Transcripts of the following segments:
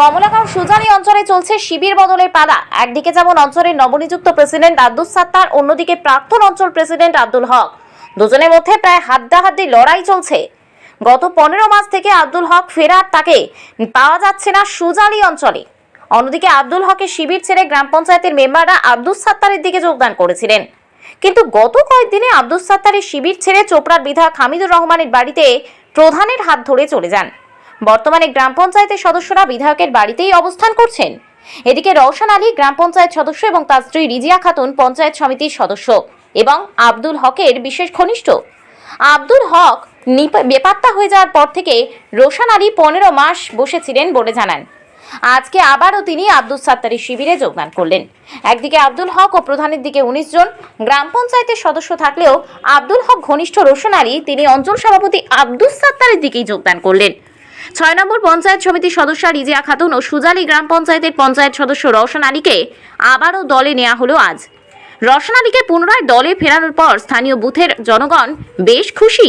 কমলাগাঁও সুজানি অঞ্চলে চলছে শিবির বদলের পালা। একদিকে যেমন অঞ্চলের নবনিযুক্ত প্রেসিডেন্ট আব্দুল সাত্তার, অন্যদিকে প্রাক্তন অঞ্চল প্রেসিডেন্ট আব্দুল হক। দুজনের মধ্যে প্রায় হাড্ডাহাড্ডি লড়াই চলছে। গত পনেরো মাস থেকে আব্দুল হক ফেরার তাকে পাওয়া যাচ্ছে না সুজালি অঞ্চলে। অন্যদিকে আব্দুল হকের শিবির ছেড়ে গ্রাম পঞ্চায়েতের মেম্বাররা আব্দুল সাত্তারের দিকে যোগদান করেছিলেন। কিন্তু গত কয়েকদিনে আব্দুল সাত্তারের শিবির ছেড়ে চোপড়ার বিধায়ক হামিদুর রহমানের বাড়িতে প্রধানের হাত ধরে চলে যান। বর্তমানে গ্রাম পঞ্চায়েতের সদস্যরা বিধায়কের বাড়িতেই অবস্থান করছেন। এদিকে রওশন আলী গ্রাম পঞ্চায়েত সদস্য এবং তার স্ত্রী রিজিয়া খাতুন পঞ্চায়েত সমিতির সদস্য এবং আব্দুল হকের বিশেষ ঘনিষ্ঠ। আব্দুল হক বেপাত্তা হয়ে যাওয়ার পর থেকে রোশন আলী পনেরো মাস বসেছিলেন বলে জানান। আজকে আবারও তিনি আব্দুল সাত্তারের শিবিরে যোগদান করলেন। একদিকে আব্দুল হক ও প্রধানের দিকে উনিশ জন। গ্রাম পঞ্চায়েতের সদস্য থাকলেও আব্দুল হক ঘনিষ্ঠ রোশন আলী, তিনি অঞ্চল সভাপতি আব্দুল সাত্তারের দিকেই যোগদান করলেন। ছয় নম্বর পঞ্চায়েত সমিতির সদস্য রিজিয়া খাতুন ও সুজালি গ্রাম পঞ্চায়েতের পঞ্চায়েত সদস্য রওশন আলীকে আবারও দলে নেওয়া হলো আজ। রওশন আলীকে পুনরায় দলে ফেরানোর পর স্থানীয় বুথের জনগণ বেশ খুশি।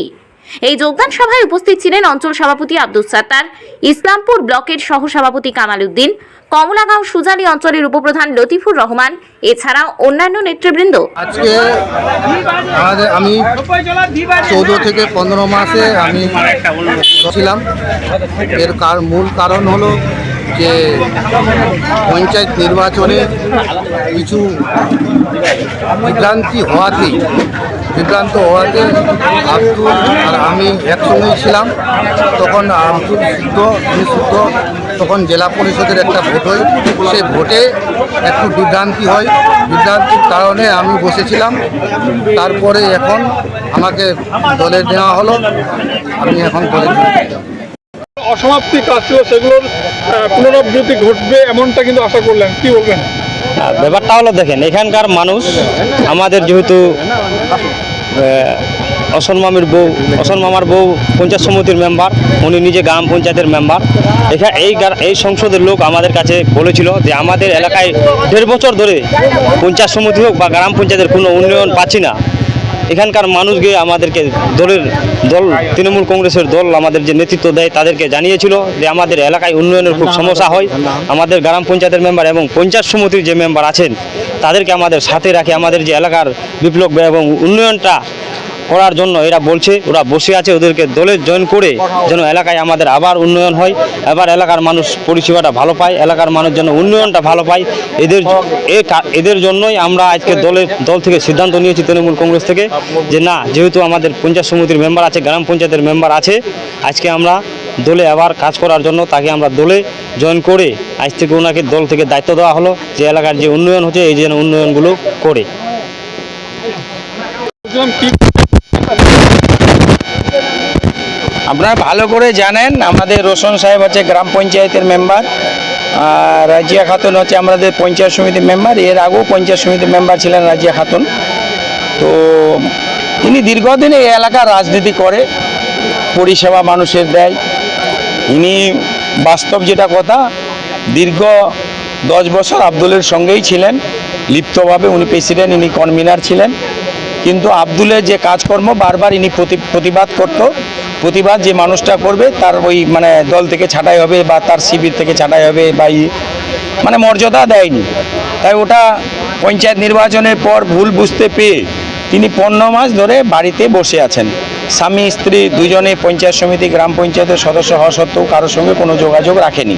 এই যোগদান সভায় উপস্থিত ছিলেন অঞ্চল সভাপতি আব্দুল সাত্তার, ইসলামপুর ব্লকের সহসভাপতি কামাল উদ্দিন কমলাগাঁও সুজানি অঞ্চলের উপপ্রধান লতিফুর রহমান, এছাড়াও অন্যান্য নেতৃবৃন্দ। আজকে আমি চৌদ্দ থেকে পনেরো মাসে আমি ছিলাম। এর কার মূল কারণ হলো যে পঞ্চায়েত নির্বাচনে কিছু বিভ্রান্তি হওয়াতে, বিভ্রান্ত হওয়াতে আব্দুল আর আমি একসঙ্গেই ছিলাম। তখন আব্দুল শুদ্ধ আমি শুদ্ধ তখন জেলা পরিষদের একটা ভোট হয়। সে ভোটে একটু বিভ্রান্তি হয়। বিভ্রান্তির কারণে আমি বসেছিলাম। তারপরে এখন আমাকে দলে নেওয়া হলো। আমি এখন দলে অসমাপ্তি কাজ ছিল, সেগুলোর পুনরাবৃত্তি ঘটবে এমনটা কিন্তু আশা করলেন। কি বলবেন? আর ব্যাপারটা হলো দেখেন, এখানকার মানুষ আমাদের যেহেতু অসল মামির বউ, অসল মামার বউ পঞ্চায়েত সমিতির মেম্বার উনি নিজে গ্রাম পঞ্চায়েতের মেম্বার এখানে এই এই সংসদের লোক আমাদের কাছে বলেছিল যে আমাদের এলাকায় দেড় বছর ধরে পঞ্চায়েত সমিতি হোক বা গ্রাম পঞ্চায়েতের কোনো উন্নয়ন পাচ্ছি না। এখানকার মানুষ গিয়ে আমাদেরকে দলের দল, তৃণমূল কংগ্রেসের দল আমাদের যে নেতৃত্ব দেয় তাদেরকে জানিয়েছিল যে আমাদের এলাকায় উন্নয়নের খুব সমস্যা হয়। আমাদের গ্রাম পঞ্চায়েতের মেম্বার এবং পঞ্চায়েত সমিতির যে মেম্বার আছেন, তাদেরকে আমাদের সাথে রাখে। আমাদের যে এলাকার বিপ্লব এবং উন্নয়নটা করার জন্য এরা বলছে, ওরা বসে আছে ওদেরকে দলে জয়েন করে যেন এলাকায় আমাদের আবার উন্নয়ন হয়, এবার এলাকার মানুষ পরিষেবাটা ভালো পায়, এলাকার মানুষ যেন উন্নয়নটা ভালো পায়। এদের এদের জন্যই আমরা আজকে দলের দল থেকে সিদ্ধান্ত নিয়েছি তৃণমূল কংগ্রেস থেকে যে না, যেহেতু আমাদের পঞ্চায়েত সমিতির মেম্বার আছে, গ্রাম পঞ্চায়েতের মেম্বার আছে, আজকে আমরা দলে আবার কাজ করার জন্য তাকে আমরা দলে জয়েন করে আজ থেকে ওনাকে দল থেকে দায়িত্ব দেওয়া হলো যে এলাকার যে উন্নয়ন হচ্ছে, এই যেন উন্নয়নগুলো করে। আপনারা ভালো করে জানেন, আমাদের রোশন সাহেব হচ্ছে গ্রাম পঞ্চায়েতের মেম্বার আর রাজিয়া খাতুন হচ্ছে আমাদের পঞ্চায়েত সমিতির মেম্বার এর আগেও পঞ্চায়েত সমিতির মেম্বার ছিলেন রাজিয়া খাতুন। তো তিনি দীর্ঘদিন এই এলাকার রাজনীতি করে, পরিষেবা মানুষের দেয়। ইনি বাস্তব যেটা কথা, দীর্ঘ দশ বছর আব্দুলের সঙ্গেই ছিলেন, লিপ্তভাবে উনি প্রেসিডেন্ট ইনি কনভিনার ছিলেন। কিন্তু আব্দুলের যে কাজকর্ম বারবার ইনি প্রতি- প্রতিবাদ করত প্রতিবাদ যে মানুষটা করবে, তার ওই মানে দল থেকে ছাঁটাই হবে বা তার শিবির থেকে ছাঁটাই হবে বা মানে মর্যাদা দেয়নি। তাই ওটা পঞ্চায়েত নির্বাচনের পর ভুল বুঝতে পেয়ে তিনি পনেরো মাস ধরে বাড়িতে বসে আছেন। স্বামী, স্ত্রী দুজনে পঞ্চায়েত সমিতি, গ্রাম পঞ্চায়েতের সদস্য হওয়া সত্ত্বেও কারোর সঙ্গে কোনো যোগাযোগ রাখেনি।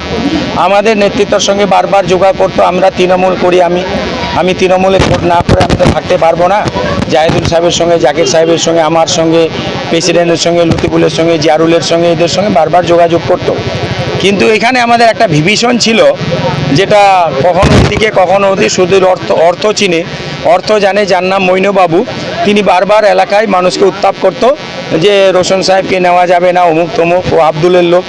আমাদের নেতৃত্বের সঙ্গে বারবার যোগাযোগ করতো, আমরা তৃণমূল করি, আমি আমি তৃণমূলে ভোট না করে আমি তো থাকতে পারব না। জাহিদুল সাহেবের সঙ্গে, জাকির সাহেবের সঙ্গে, আমার সঙ্গে, প্রেসিডেন্টের সঙ্গে, লতিফুলের সঙ্গে, জিয়ারুলের সঙ্গে, এদের সঙ্গে বারবার যোগাযোগ করতো। কিন্তু এখানে আমাদের একটা বিভীষণ ছিল, যেটা কখনো ওদিকে কখনো ওদিকে, শুধু অর্থ অর্থ চিনে। অর্থ জানে যার নাম মৈনবাবু। তিনি বারবার এলাকায় মানুষকে উত্তাপ করতো, যে রোশন সাহেবকে নেওয়া যাবে না, অমুক তমুক, ও আব্দুলের লোক।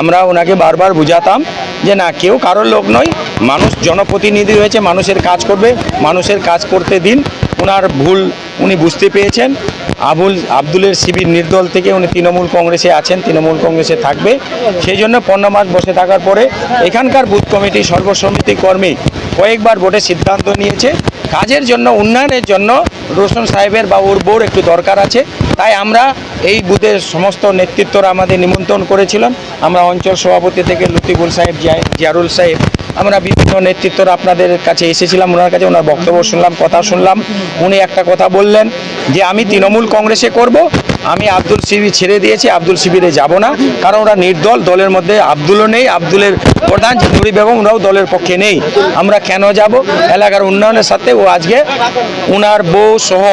আমরা ওনাকে বারবার বুঝাতাম যে না, কেউ কারোর লোক নয়, মানুষ জনপ্রতিনিধি হয়েছে, মানুষের কাজ করবে, মানুষের কাজ করতে দিন। ওনার ভুল উনি বুঝতে পেরেছেন। আবুল, আব্দুলের শিবির নির্দল থেকে উনি তৃণমূল কংগ্রেসে আছেন, তৃণমূল কংগ্রেসে থাকবে। সেই জন্য পনেরো মাস বসে থাকার পরে এখানকার বুথ কমিটি সর্বসমিতি কর্মী কয়েকবার ভোটে সিদ্ধান্ত নিয়েছে। কাজের জন্য, উন্নয়নের জন্য রোশন সাহেবের বা ওর বউর একটু দরকার আছে। তাই আমরা এই বুথের সমস্ত নেতৃত্বরা আমাদের নিমন্ত্রণ করেছিলাম। আমরা অঞ্চল সভাপতি থেকে লতিফুল সাহেব, জিয়া- জিয়ারুল সাহেব আমরা বিভিন্ন নেতৃত্বরা আপনাদের কাছে এসেছিলাম, ওনার কাছে ওনার বক্তব্য শুনলাম, কথা শুনলাম। উনি একটা কথা বললেন যে, আমি তৃণমূল কংগ্রেসে করব আমি আব্দুল শিবির ছেড়ে দিয়েছি, আব্দুল শিবিরে যাব না, কারণ ওরা নির্দল, দলের মধ্যে আব্দুলও নেই, আব্দুলের প্রধান যে নুরি বেগম, ওরাও দলের পক্ষে নেই। আমরা কেন যাব? এলাকার উন্নয়নের সাথে ও আজকে উনার বউ সহ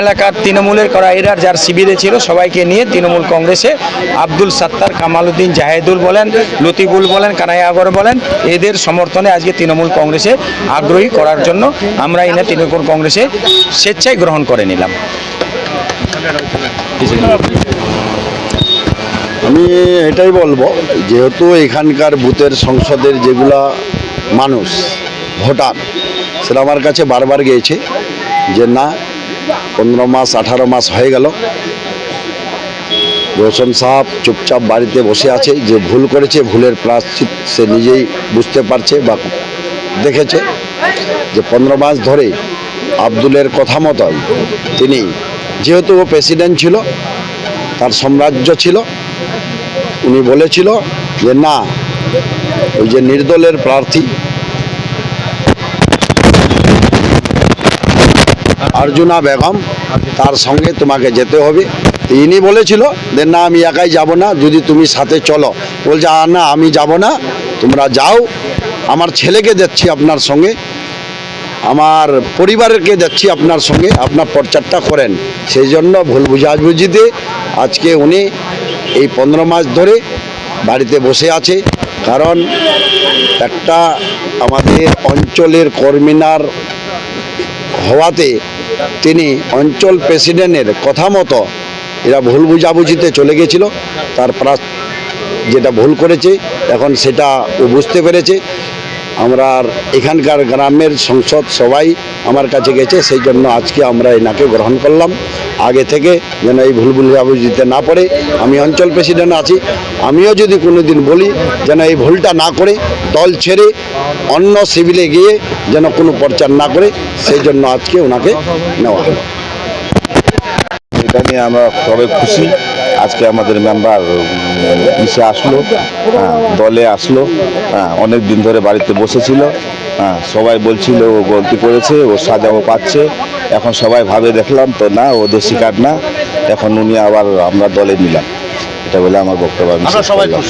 এলাকার তৃণমূলের করা এরার যার শিবিরে ছিল, সবাইকে নিয়ে তৃণমূল কংগ্রেসে আব্দুল সাত্তার, কামালউদ্দিন জাহেদুল বলেন, লতিফুল বলেন কানাইয়া আগর বলেন, এদের সমর্থনে আজকে তৃণমূল কংগ্রেসে আগ্রহী করার জন্য আমরা এনে তৃণমূল কংগ্রেসে স্বেচ্ছায় গ্রহণ করে নিলাম। আমি এটাই বলব, যেহেতু এখানকার বুথের সংসদের যেগুলা মানুষ, ভোটার, সেটা আমার কাছে বারবার গিয়েছে যে না, পনেরো মাস, আঠারো মাস হয়ে গেল। রোশন সাহাব চুপচাপ বাড়িতে বসে আছে, যে ভুল করেছে, ভুলের প্রাশ্চিত সে নিজেই বুঝতে পারছে বা দেখেছে যে পনেরো মাস ধরে আব্দুলের কথা মতোই তিনি যেহেতু ও প্রেসিডেন্ট ছিল তার সাম্রাজ্য ছিল উনি বলেছিল যে না ওই যে নির্দলের প্রার্থী। অর্জুনা বেগম তার সঙ্গে তোমাকে যেতে হবে। ইনি বলেছিল যে না আমি একাই যাব না যদি তুমি সাথে চলো। বলছে "আ, না আমি যাব না তোমরা যাও। আমার ছেলেকে যাচ্ছি আপনার সঙ্গে আমার পরিবারকে যাচ্ছি আপনার সঙ্গে, আপনার প্রচারটা করেন। সেই জন্য ভুল বুঝাবুঝিতে আজকে উনি এই পনেরো মাস ধরে বাড়িতে বসে আছে। কারণ একটা আমাদের অঞ্চলের কর্মিনার হওয়াতে তিনি অঞ্চল প্রেসিডেন্টের কথা মতো এরা ভুল বুঝাবুঝিতে চলে গেছিল। তার প্রাস যেটা ভুল করেছে, এখন সেটা ও বুঝতে পেরেছে। আমরা এখানকার গ্রামের সংসদ সবাই আমার কাছে গেছে, সেই জন্য আজকে আমরা এনাকে গ্রহণ করলাম। আগে থেকে যেন এই ভুল বুঝাবুঝিতে না পড়ে, আমি অঞ্চল প্রেসিডেন্ট আছি, আমিও যদি কোনো দিন বলি যেন এই ভুলটা না করে, দল ছেড়ে অন্য সিভিলে গিয়ে যেন কোনো প্রচার না করে, সেই জন্য আজকে ওনাকে নেওয়া হলো। এটা নিয়ে আমরা সবাই খুশি। আজকে আমাদের মেম্বার ইসে আসলো হ্যাঁ, দলে আসলো হ্যাঁ অনেক দিন ধরে বাড়িতে বসেছিল হ্যাঁ সবাই বলছিল ও গলতি করেছে ও সাজাও পাচ্ছে। এখন সবাই ভাবে দেখলাম তো না ও দেশি কার্ড না এখন উনি আবার আমরা দলে নিলাম। এটা বলে আমার বক্তব্য আমি করলাম।